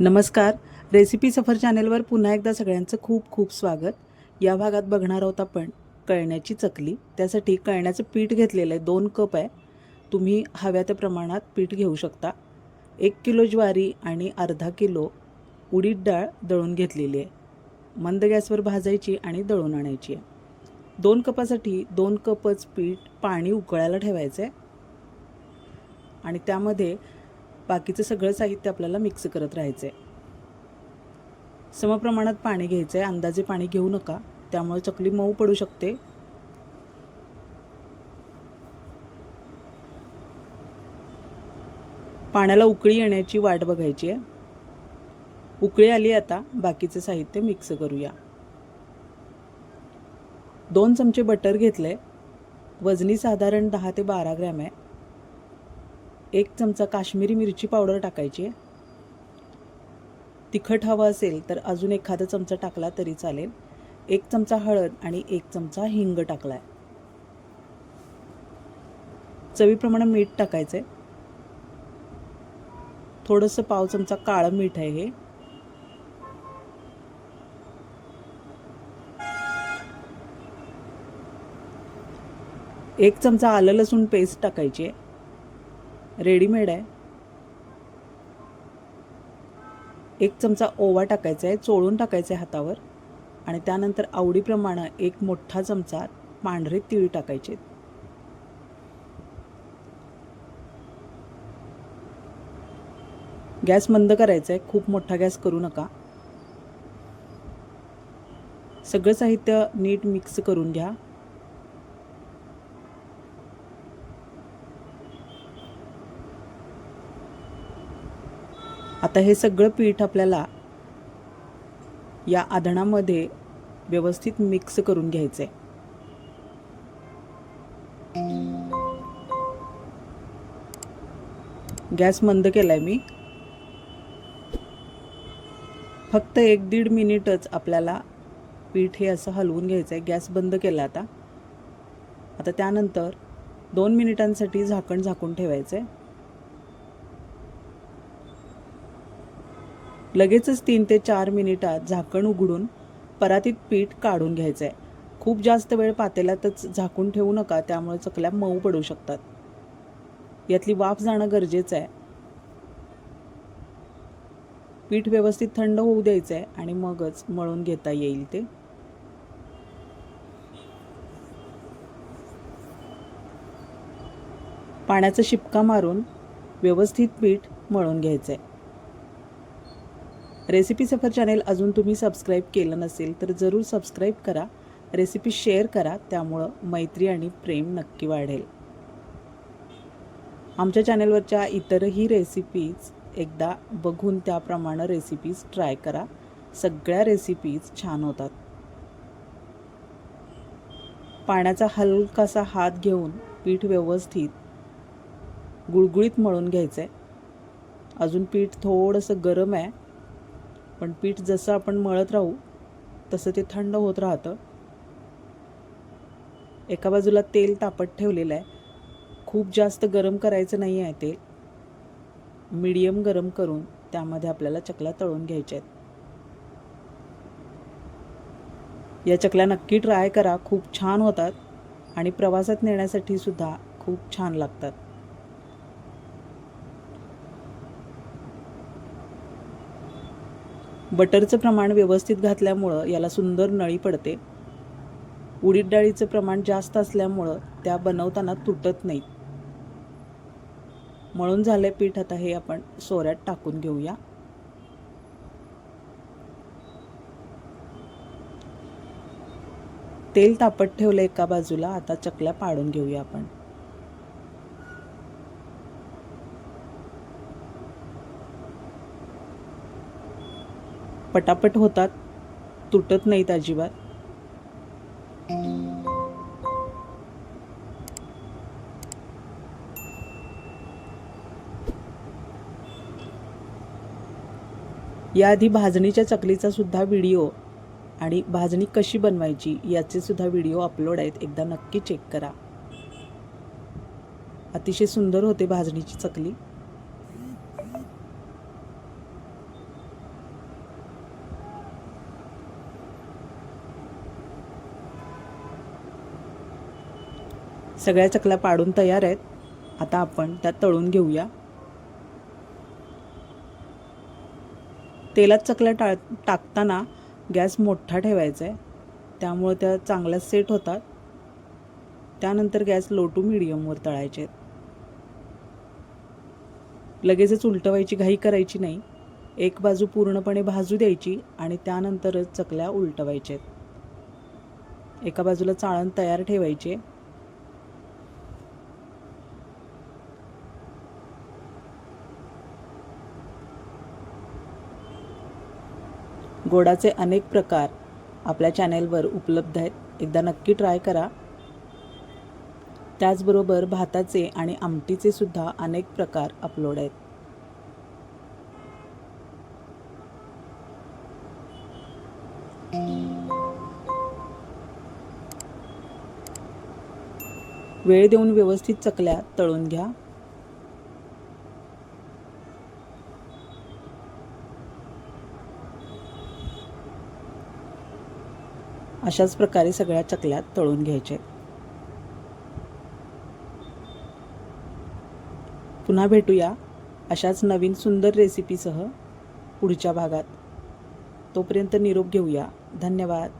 नमस्कार. रेसिपी सफर चॅनेलवर पुन्हा एकदा सगळ्यांचं खूप खूप स्वागत. या भागात बघणार आहोत आपण कळण्याची चकली. त्यासाठी कळण्याचं पीठ घेतलेलं आहे. दोन कप आहे. तुम्ही हव्या त्या प्रमाणात पीठ घेऊ शकता. एक किलो ज्वारी आणि अर्धा किलो उडीद डाळ दळून घेतलेली आहे. मंद गॅसवर भाजायची आणि दळून आणायची आहे. दोन कपासाठी दोन कपच पीठ पाणी उकळायला ठेवायचं आहे आणि त्यामध्ये बाकीचं सगळं साहित्य आपल्याला मिक्स करत राहायचं आहे समप्रमाणात पाणी घ्यायचं आहे अंदाजे पाणी घेऊ नका त्यामुळे चकली मऊ पडू शकते. पाण्याला उकळी येण्याची वाट बघायची आहे. उकळी आली आता बाकीचं साहित्य मिक्स करूया. दोन चमचे बटर घेतले वजनी साधारण दहा ते बारा ग्रॅम आहे. एक चमचा काश्मीरी मिरची पावडर टाकायची आहे. तिखट हवं असेल तर अजून एखादा चमचा टाकला तरी चालेल. एक चमचा हळद आणि एक चमचा हिंग टाकला आहे चवीप्रमाणे मीठ टाकायचं आहे थोडंसं पाव चमचा काळं मीठ आहे हे. एक चमचा आलं लसूण पेस्ट टाकायची आहे. रेडीमेड आहे. एक चमचा ओवा टाकायचा आहे चोळून टाकायचा आहे हातावर आणि त्यानंतर आवडीप्रमाणे एक मोठा चमचा पांढरे तीळ टाकायचे गॅस मंद करायचा आहे खूप मोठा गॅस करू नका. सगळं साहित्य नीट मिक्स करून घ्या. आता हे सगळं पीठ आपल्याला या आधणामध्ये व्यवस्थित मिक्स करून घ्यायचं आहे गॅस मंद केलाय मी. फक्त एक दीड मिनिटच आपल्याला पीठ हे असं हलवून घ्यायचं आहे गॅस बंद केला आता. आता त्यानंतर दोन मिनिटांसाठी झाकण झाकून ठेवायचं आहे लगेचच तीन ते चार मिनिटात झाकण उघडून परातीत पीठ काढून घ्यायचं आहे खूप जास्त वेळ पातेल्यातच झाकून ठेवू नका त्यामुळे चकल्या मऊ पडू शकतात. यातली वाफ जाणं गरजेचं आहे पीठ व्यवस्थित थंड होऊ द्यायचं आहे आणि मगच मळून घेता येईल ते. पाण्याचा शिपका मारून व्यवस्थित पीठ मळून घ्यायचं आहे रेसिपी सफर चॅनेल अजून तुम्ही सबस्क्राईब केलं नसेल तर जरूर सबस्क्राईब करा. रेसिपी शेअर करा त्यामुळं मैत्री आणि प्रेम नक्की वाढेल. आमच्या चॅनेलवरच्या इतरही रेसिपीज एकदा बघून त्याप्रमाणे रेसिपीज ट्राय करा. सगळ्या रेसिपीज छान होतात. पाण्याचा हलकासा हात घेऊन पीठ व्यवस्थित गुळगुळीत मळून घ्यायचं आहे अजून पीठ थोडंसं गरम आहे. पण पीठ जसं आपण मळत राहू तसं ते थंड होत राहतं. एका बाजूला तेल तापत ठेवलेलं आहे. खूप जास्त गरम करायचं नाही आहे तेल. मीडियम गरम करून त्यामध्ये आपल्याला चकल्या तळून घ्यायच्या आहेत. या चकल्या नक्की ट्राय करा खूप छान होतात आणि प्रवासात नेण्यासाठी सुद्धा खूप छान लागतात. बटरचं प्रमाण व्यवस्थित घातल्यामुळं याला सुंदर नळी पडते. उडीद डाळीचं प्रमाण जास्त असल्यामुळं त्या बनवताना तुटत नाहीत मळून झालंय पीठ आता हे आपण सोऱ्यात टाकून घेऊया. तेल तापत ठेवलं एका बाजूला आता चकल्या पाडून घेऊया आपण. पटापट होतात. तुटत नाहीत अजिबात. याआधी भाजणीच्या चकलीचा सुद्धा व्हिडिओ आणि भाजणी कशी बनवायची याचे सुद्धा व्हिडिओ अपलोड आहेत. एकदा नक्की चेक करा. अतिशय सुंदर होते भाजणीची चकली. सगळ्या चकल्या पाडून तयार आहेत. आता आपण त्या तळून घेऊया. तेलात चकल्या टाळ टाकताना गॅस मोठा ठेवायचा आहे त्यामुळे त्या चांगल्या सेट होतात. त्यानंतर गॅस लो टू मिडियमवर तळायचे. आहेत लगेचच उलटवायची घाई करायची नाही. एक बाजू पूर्णपणे भाजू द्यायची आणि त्यानंतरच चकल्या उलटवायच्या. आहेत एका बाजूला चाळण तयार ठेवायचे. गोडाचे अनेक प्रकार आपल्या चॅनेलवर उपलब्ध आहेत. एकदा नक्की ट्राय करा. त्याचबरोबर भाताचे आणि आमटीचे सुद्धा अनेक प्रकार अपलोड आहेत. वेळ देऊन व्यवस्थित चकल्या तळून घ्या. अशाच प्रकारे सगळ्या चकल्या तळून घ्यायच्या पुन्हा भेटूया अशाच नवीन सुंदर रेसिपीसह पुढच्या भागात. तोपर्यंत निरोप घेऊया. धन्यवाद.